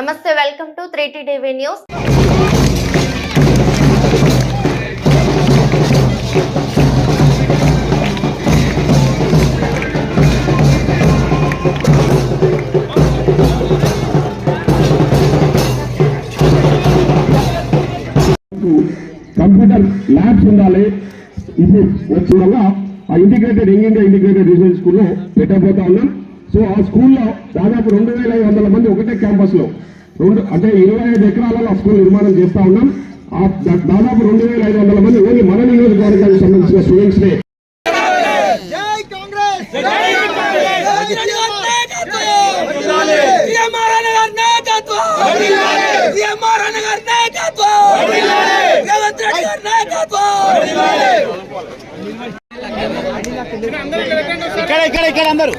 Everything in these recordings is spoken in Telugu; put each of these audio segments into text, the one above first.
నమస్తే welcome to three TV news. Computer labs ఉండాలి. ఇది వచ్చిన వల్ల ఆ integrated young India integrated regional స్కూల్లో పెట్టబోతా ఉన్నాం. సో ఆ స్కూల్లో దాదాపు రెండు వేల ఐదు వందల మంది ఒకటే క్యాంపస్లో రెండు అంటే ఇరవై ఐదు ఎకరాలలో ఆ స్కూల్ నిర్మాణం చేస్తా ఉన్నాం ఆ దాదాపు రెండు వేల ఐదు వందల మంది ఓన్లీ మన నియోజకవర్గానికి సంబంధించిన స్టూడెంట్స్ నే జై కాంగ్రెస్ జై కాంగ్రెస్ సీఎంఆర్ గారి నాయకత్వం సీఎంఆర్ గారి నాయకత్వం రేవంత్ రెడ్డి గారి నాయకత్వం ఇక్కడ ఇక్కడ ఇక్కడ అందరూ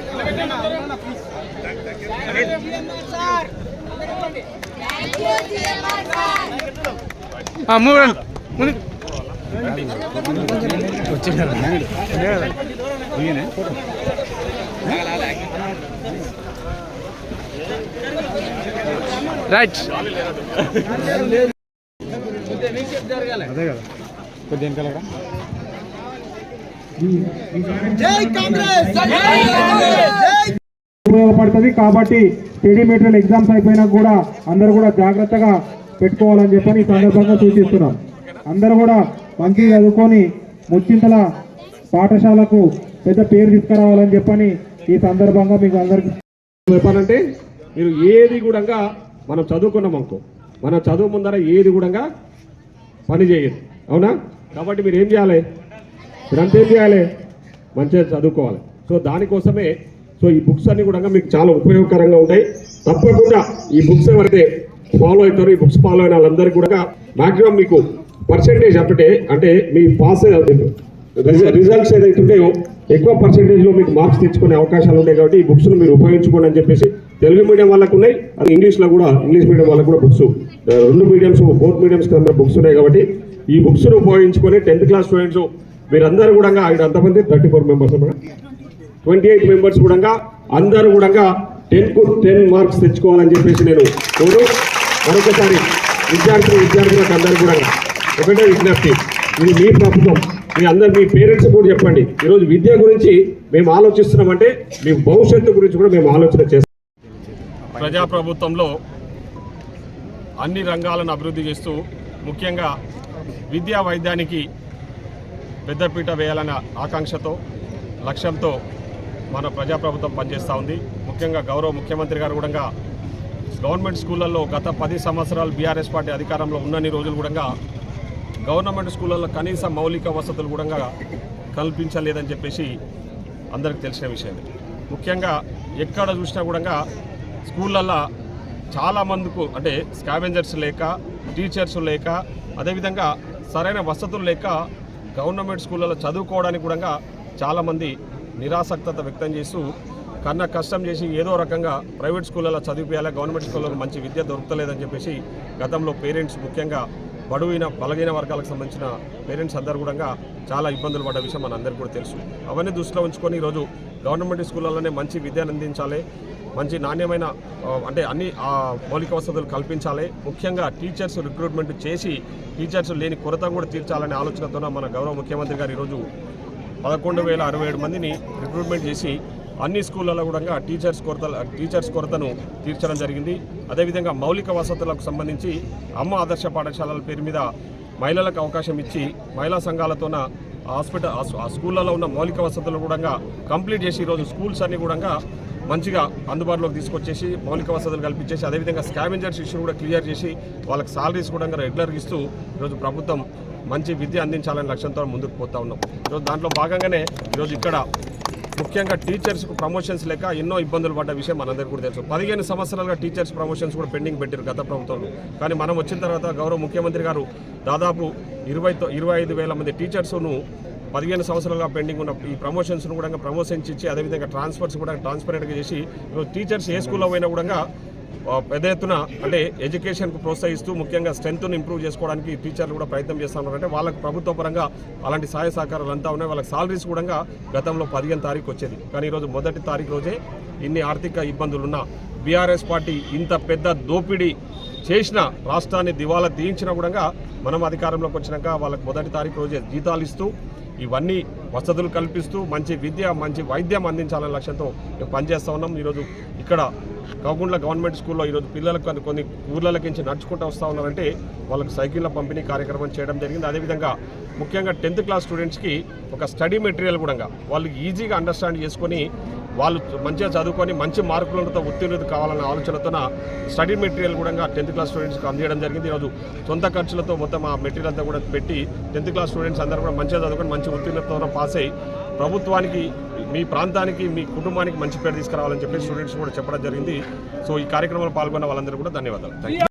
రైట్ అదే కదా కొద్ది వెనకాల జై కాంగ్రెస్! జై కాంగ్రెస్! ఉపయోగపడుతుంది కాబట్టి టీడీ మెటీరియల్ ఎగ్జామ్స్ అయిపోయినా కూడా అందరూ కూడా జాగ్రత్తగా పెట్టుకోవాలని చెప్పని ఈ సందర్భంగా సూచిస్తున్నాం. అందరూ కూడా మంచి చదువుకొని ముచ్చింతల పాఠశాలకు పెద్ద పేరు తీసుకురావాలని చెప్పని ఈ సందర్భంగా మీకు అందరికీ చెప్పాలంటే మీరు ఏది కూడా మనం చదువుకున్నాం అనుకో మన చదువు ముందర ఏది కూడా పని చేయదు. అవునా? కాబట్టి మీరు ఏం చేయాలి? మీరంతా ఏం చేయాలి? మంచిగా చదువుకోవాలి. సో దానికోసమే సో ఈ బుక్స్ అన్ని కూడా మీకు చాలా ఉపయోగకరంగా ఉంటాయి. తప్పకుండా ఈ బుక్స్ ఎవరైతే ఫాలో అవుతారో ఈ బుక్స్ ఫాలో అయిన వాళ్ళందరికీ కూడా మాక్సిమం మీకు పర్సెంటేజ్ అప్పుడే అంటే మీ పాస్ రిజల్ట్స్ ఏదైతే ఉంటాయో ఎక్కువ పర్సంటేజ్లో మీకు మార్క్స్ తెచ్చుకునే అవకాశాలు ఉంటాయి కాబట్టి ఈ బుక్స్ను మీరు ఉపయోగించుకోండి అని చెప్పేసి తెలుగు మీడియం వాళ్ళకు ఉన్నాయి. అది ఇంగ్లీష్లో కూడా ఇంగ్లీష్ మీడియం వాళ్ళకు కూడా బుక్స్ రెండు మీడియంస్ బోత్ మీడియంస్ కింద బుక్స్ ఉన్నాయి కాబట్టి ఈ బుక్స్ను ఉపయోగించుకొని టెన్త్ క్లాస్ స్టూడెంట్స్ మీరందరూ కూడా ఇక్కడ అంతమంది thirty four members twenty eight members కూడా అందరూ కూడా టెన్కు టెన్ మార్క్స్ తెచ్చుకోవాలని చెప్పేసి నేను కోరు. మరొకసారి విద్యార్థులు విద్యార్థులకు అందరూ కూడా ఒకటే విజ్ఞప్తి. ఇది మీ ప్రభుత్వం. మీ అందరు మీ పేరెంట్స్ కూడా చెప్పండి. ఈరోజు విద్య గురించి మేము ఆలోచిస్తున్నామంటే మీ భవిష్యత్తు గురించి కూడా మేము ఆలోచన చేస్తాం. ప్రజాప్రభుత్వంలో అన్ని రంగాలను అభివృద్ధి చేస్తూ ముఖ్యంగా విద్యా వైద్యానికి పెద్దపీట వేయాలన్న ఆకాంక్షతో లక్ష్యంతో మన ప్రజాప్రభుత్వం పనిచేస్తూ ఉంది. ముఖ్యంగా గౌరవ ముఖ్యమంత్రి గారు కూడా గవర్నమెంట్ స్కూళ్ళల్లో గత పది సంవత్సరాలు బీఆర్ఎస్ పార్టీ అధికారంలో ఉన్నన్ని రోజులు కూడా గవర్నమెంట్ స్కూళ్ళల్లో కనీస మౌలిక వసతులు కూడా కల్పించలేదని చెప్పేసి అందరికి తెలిసిన విషయం. ముఖ్యంగా ఎక్కడ చూసినా కూడా స్కూళ్ళల్లో చాలామందికు అంటే స్కావెంజర్స్ లేక టీచర్స్ లేక అదేవిధంగా సరైన వసతులు లేక గవర్నమెంట్ స్కూళ్ళలో చదువుకోవడానికి కూడా చాలామంది నిరాసక్తత వ్యక్తం చేస్తూ కన్నా కష్టం చేసి ఏదో రకంగా ప్రైవేట్ స్కూళ్ళలో చదివిపోయాలి గవర్నమెంట్ స్కూళ్ళకు మంచి విద్య దొరుకుతలేదని చెప్పేసి గతంలో పేరెంట్స్ ముఖ్యంగా బడువైన బలహీన వర్గాలకు సంబంధించిన పేరెంట్స్ అందరూ కూడా చాలా ఇబ్బందులు పడ్డ విషయం మన అందరికీ కూడా తెలుసు. అవన్నీ దృష్టిలో ఉంచుకొని ఈరోజు గవర్నమెంట్ స్కూళ్ళలోనే మంచి విద్యను అందించాలి మంచి నాణ్యమైన అంటే అన్ని మౌలిక వసతులు కల్పించాలి. ముఖ్యంగా టీచర్స్ రిక్రూట్మెంట్ చేసి టీచర్స్ లేని కొరత కూడా తీర్చాలనే ఆలోచనతో మన గౌరవ ముఖ్యమంత్రి గారు ఈరోజు పదకొండు వేల అరవై ఏడు మందిని రిక్రూట్మెంట్ చేసి అన్ని స్కూళ్ళలో కూడా టీచర్స్ కొరత టీచర్స్ కొరతను తీర్చడం జరిగింది. అదేవిధంగా మౌలిక వసతులకు సంబంధించి అమ్మ ఆదర్శ పాఠశాలల పేరు మీద మహిళలకు అవకాశం ఇచ్చి మహిళా సంఘాలతోన హాస్పిటల్ ఆ స్కూళ్ళలో ఉన్న మౌలిక వసతులు కూడా కంప్లీట్ చేసి ఈరోజు స్కూల్స్ అన్ని కూడా మంచిగా అందుబాటులోకి తీసుకొచ్చేసి మౌలిక వసతులు కల్పించేసి అదేవిధంగా స్కావెంజర్స్ ఇష్యూ కూడా క్లియర్ చేసి వాళ్ళకి సాలరీస్ కూడా రెగ్యులర్గా ఇస్తూ ఈరోజు ప్రభుత్వం మంచి విద్య అందించాలనే లక్ష్యంతో ముందుకు పోతా ఉన్నాం. ఈరోజు దాంట్లో భాగంగానే ఈరోజు ఇక్కడ ముఖ్యంగా టీచర్స్కు ప్రమోషన్స్ లేక ఎన్నో ఇబ్బందులు పడ్డ విషయం మనందరికీ కూడా తెలుసు. పదిహేను సంవత్సరాలుగా టీచర్స్ ప్రమోషన్స్ కూడా పెండింగ్ పెట్టారు గత ప్రభుత్వంలో. కానీ మనం వచ్చిన తర్వాత గౌరవ ముఖ్యమంత్రి గారు దాదాపు ఇరవై ఇరవై ఐదు వేల మంది టీచర్స్ను పదిహేను సంవత్సరాలుగా పెండింగ్ ఉన్న ఈ ప్రమోషన్స్ను కూడా ప్రమోషన్స్ ఇచ్చి అదేవిధంగా ట్రాన్స్ఫర్స్ కూడా ట్రాన్స్పరెంట్గా చేసి టీచర్స్ ఏ స్కూల్లో పోయినా కూడా పెద్ద ఎత్తున అంటే ఎడ్యుకేషన్కు ప్రోత్సహిస్తూ ముఖ్యంగా స్ట్రెంత్ను ఇంప్రూవ్ చేసుకోవడానికి టీచర్లు కూడా ప్రయత్నం చేస్తూ ఉన్నారు. అంటే వాళ్ళకి ప్రభుత్వ పరంగా అలాంటి సహాయ సహకారాలు అంతా ఉన్నాయి. వాళ్ళకి సాలరీస్ కూడా గతంలో పదిహేను తారీఖు వచ్చేది. కానీ ఈరోజు మొదటి తారీఖు రోజే ఇన్ని ఆర్థిక ఇబ్బందులున్నా బీఆర్ఎస్ పార్టీ ఇంత పెద్ద దోపిడీ చేసిన రాష్ట్రాన్ని దివాలా తీయించినా కూడా మనం అధికారంలోకి వచ్చినాక వాళ్ళకి మొదటి తారీఖు రోజే జీతాలు ఇస్తూ ఇవన్నీ వసతులు కల్పిస్తూ మంచి విద్య మంచి వైద్యం అందించాలనే లక్ష్యంతో మేము పనిచేస్తూ ఉన్నాం. ఈరోజు ఇక్కడ కాకుండా గవర్నమెంట్ స్కూల్లో ఈరోజు పిల్లలకు కొన్ని- ఊర్లకి ఊర్లకించి నడుచుకుంటూ వస్తూ ఉన్నారంటే వాళ్ళకి సైకిళ్ళ పంపిణీ కార్యక్రమం చేయడం జరిగింది. అదేవిధంగా ముఖ్యంగా టెన్త్ క్లాస్ స్టూడెంట్స్కి ఒక స్టడీ మెటీరియల్ కూడా వాళ్ళు ఈజీగా అండర్స్టాండ్ చేసుకొని వాళ్ళు మంచిగా చదువుకొని మంచి మార్కులతో ఉత్తీర్ణత కావాలన్న ఆలోచనతో స్టడీ మెటీరియల్ కూడా టెన్త్ క్లాస్ స్టూడెంట్స్కి అందజేయడం జరిగింది. ఈరోజు సొంత ఖర్చులతో మొత్తం ఆ మెటీరియల్ అంతా కూడా పెట్టి టెన్త్ క్లాస్ స్టూడెంట్స్ అందరూ కూడా మంచిగా చదువుకొని మంచి ఉత్తీర్ణతతో పాస్ అయ్యి ప్రభుత్వానికి మీ ప్రాంతానికి మీ కుటుంబానికి మంచి పేరు తీసుకురావాలని చెప్పి స్టూడెంట్స్ కూడా చెప్పడం జరిగింది. సో ఈ కార్యక్రమంలో పాల్గొన్న వాళ్ళందరూ కూడా ధన్యవాదాలు. Thank you